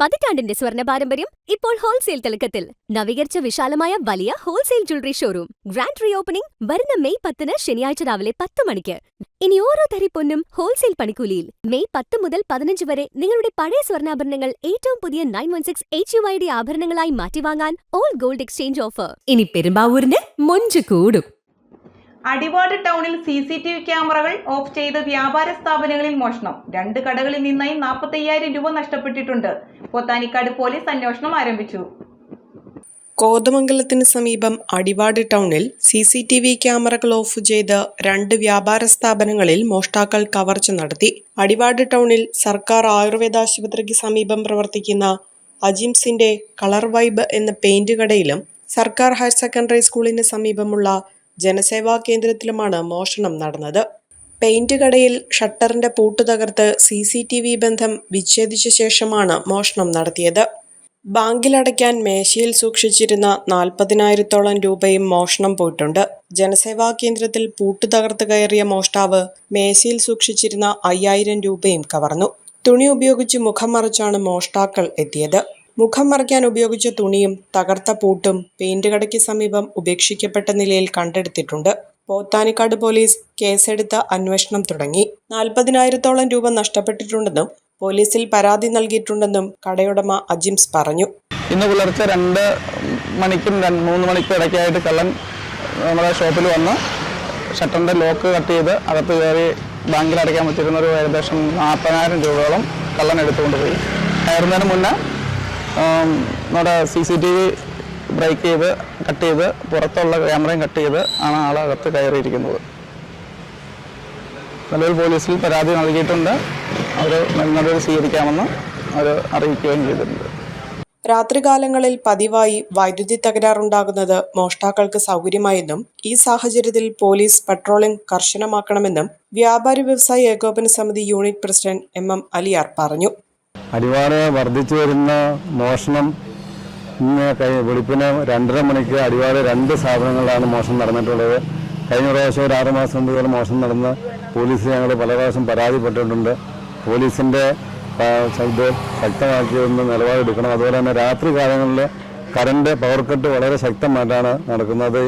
പതിറ്റാണ്ടിന്റെ സ്വർണ പാരമ്പര്യം ഇപ്പോൾ ഹോൾസെയിൽ തിളക്കത്തിൽ. നവീകരിച്ച വിശാലമായ വലിയ wholesale jewellery showroom. Grand re opening വരുന്ന മെയ് പത്തിന് ശനിയാഴ്ച രാവിലെ പത്ത് മണിക്ക്. ഇനി ഓരോ തരി പൊന്നും ഹോൾസെയിൽ പണിക്കൂലിയിൽ. മെയ് പത്ത് മുതൽ പതിനഞ്ച് വരെ നിങ്ങളുടെ പഴയ സ്വർണാഭരണങ്ങൾ ഏറ്റവും പുതിയ nine one six H U I D ആഭരണങ്ങളായി മാറ്റി വാങ്ങാൻ ഓൾ ഗോൾഡ് എക്സ്ചേഞ്ച് ഓഫർ. ഇനി പെരുമ്പാവൂരിന് മൊഞ്ച് കൂടും. അടിവാട് ടൗണിൽ സി സി ടി വി ക്യാമറകൾ ഓഫ് ചെയ്ത് വ്യാപാര സ്ഥാപനങ്ങളിൽ മോഷണം. രണ്ട് കടകളിൽ നിന്നായി നാൽപ്പത്തയ്യായിരം രൂപ നഷ്ടപ്പെട്ടിട്ടുണ്ട്. പോത്താനിക്കാട് പോലീസ് അന്വേഷണം ആരംഭിച്ചു. കോതമംഗലത്തിന് സമീപം അടിവാട് ടൗണിൽ സി സി ടി വി ക്യാമറകൾ ഓഫ് ചെയ്ത് രണ്ട് വ്യാപാര സ്ഥാപനങ്ങളിൽ മോഷ്ടാക്കൾ കവർച്ച നടത്തി. അടിവാട് ടൗണിൽ സർക്കാർ ആയുർവേദ ആശുപത്രിക്ക് സമീപം പ്രവർത്തിക്കുന്ന അജിംസിന്റെ കളർ വൈബ് എന്ന പെയിന്റ് കടയിലും സർക്കാർ ഹയർ സെക്കൻഡറി സ്കൂളിന് സമീപമുള്ള ജനസേവാ കേന്ദ്രത്തിലുമാണ് മോഷണം നടന്നത്. പെയിന്റ് കടയിൽ ഷട്ടറിന്റെ പൂട്ട് തകർത്ത് സി സി ടി വി ബന്ധം വിച്ഛേദിച്ച ശേഷമാണ് മോഷണം നടത്തിയത്. ബാങ്കിലടയ്ക്കാൻ മേശയിൽ സൂക്ഷിച്ചിരുന്ന നാൽപ്പതിനായിരത്തോളം രൂപയും മോഷണം പോയിട്ടുണ്ട്. ജനസേവാ കേന്ദ്രത്തിൽ പൂട്ട് തകർത്ത് കയറിയ മോഷ്ടാവ് മേശയിൽ സൂക്ഷിച്ചിരുന്ന അയ്യായിരം രൂപയും കവർന്നു. തുണി ഉപയോഗിച്ച് മുഖം മറച്ചാണ് മോഷ്ടാക്കൾ എത്തിയത്. മുഖം മറയ്ക്കാൻ ഉപയോഗിച്ച തുണിയും തകർത്ത പൂട്ടും പെയിന്റ് കടയ്ക്ക് സമീപം ഉപേക്ഷിക്കപ്പെട്ട നിലയിൽ കണ്ടെടുത്തിട്ടുണ്ട്. പോത്താനിക്കാട് പോലീസ് കേസെടുത്ത് അന്വേഷണം തുടങ്ങി. നാൽപ്പതിനായിരത്തോളം രൂപ നഷ്ടപ്പെട്ടിട്ടുണ്ടെന്നും പോലീസിൽ പരാതി നൽകിയിട്ടുണ്ടെന്നും കടയുടമ അജിംസ് പറഞ്ഞു. ഇന്ന് പുലർച്ചെ രണ്ട് മണിക്കും മൂന്ന് മണിക്കും ഇടയ്ക്കായിട്ട് കള്ളൻ നമ്മുടെ ഷോപ്പിൽ വന്ന് ഷട്ടറിന്റെ ലോക്ക് കട്ട് ചെയ്ത് അകത്ത് കയറി ബാങ്കിൽ അടയ്ക്കാൻ പറ്റിയിരുന്ന ഒരു ഏകദേശം നാൽപ്പതിനായിരം രൂപയോളം കള്ളൻ എടുത്തുകൊണ്ട് പോയി. കയറുന്നതിന് മുന്നേ നമ്മുടെ C C T V break ചെയ്ത് കട്ട് ചെയ്ത് പുറത്തുള്ള ക്യാമറയും കട്ട് ചെയ്ത് ആണ് ആളകത്ത് കയറിയിരിക്കുന്നത്. നല്ലൊരു പോലീസിൽ പരാതി നൽകിയിട്ടുണ്ട്. അവർ നടപടി സ്വീകരിക്കാമെന്ന് അവർ അറിയിക്കുകയും ചെയ്തിട്ടുണ്ട്. രാത്രികാലങ്ങളിൽ പതിവായി വൈദ്യുതി തകരാറുണ്ടാകുന്നത് മോഷ്ടാക്കൾക്ക് സൗകര്യമായെന്നും ഈ സാഹചര്യത്തിൽ പോലീസ് പട്രോളിംഗ് കർശനമാക്കണമെന്നും വ്യാപാരി വ്യവസായ ഏകോപന സമിതി unit president M M Aliyar പറഞ്ഞു. അടിവാട് വർദ്ധിച്ചു വരുന്ന മോഷണം ഇന്ന് കഴിഞ്ഞ വെളുപ്പിന് രണ്ടര മണിക്ക് അടിവാട് രണ്ട് സ്ഥാപനങ്ങളിലാണ് മോഷണം നടന്നിട്ടുള്ളത്. കഴിഞ്ഞ പ്രാവശ്യം ഒരു ആറ് മാസം മുമ്പ് ഇതുപോലെ മോഷണം നടന്ന് പോലീസ് ഞങ്ങൾ പല പ്രാവശ്യം പരാതിപ്പെട്ടിട്ടുണ്ട്. പോലീസിന്റെ ഇത് ശക്തമാക്കിയൊന്ന് നിലപാടെടുക്കണം. അതുപോലെ തന്നെ രാത്രി കാലങ്ങളിൽ കറണ്ട് പവർ കട്ട് വളരെ ശക്തമായിട്ടാണ് നടക്കുന്നത്.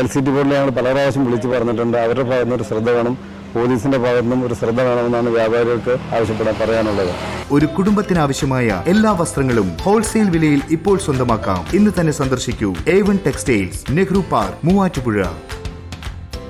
എൽ സി ടി ബോർഡിൽ ഞങ്ങൾ പല പ്രാവശ്യം വിളിച്ചു പറഞ്ഞിട്ടുണ്ട്. അവരുടെ ഭാഗത്തുനിന്ന് ഒരു ശ്രദ്ധ വേണം. പോലീസിന്റെ ഭാഗത്തു നിന്നും ഒരു ശ്രദ്ധ വേണമെന്നാണ് വ്യാപാരികൾക്ക് ആവശ്യപ്പെടാൻ പറയാനുള്ളത്. ഒരു കുടുംബത്തിനാവശ്യമായ എല്ലാ വസ്ത്രങ്ങളും ഹോൾസെയിൽ വിലയിൽ ഇപ്പോൾ സ്വന്തമാക്കാം. ഇന്ന് തന്നെ സന്ദർശിക്കൂ. A one textiles Nehru park Muvattupuzha.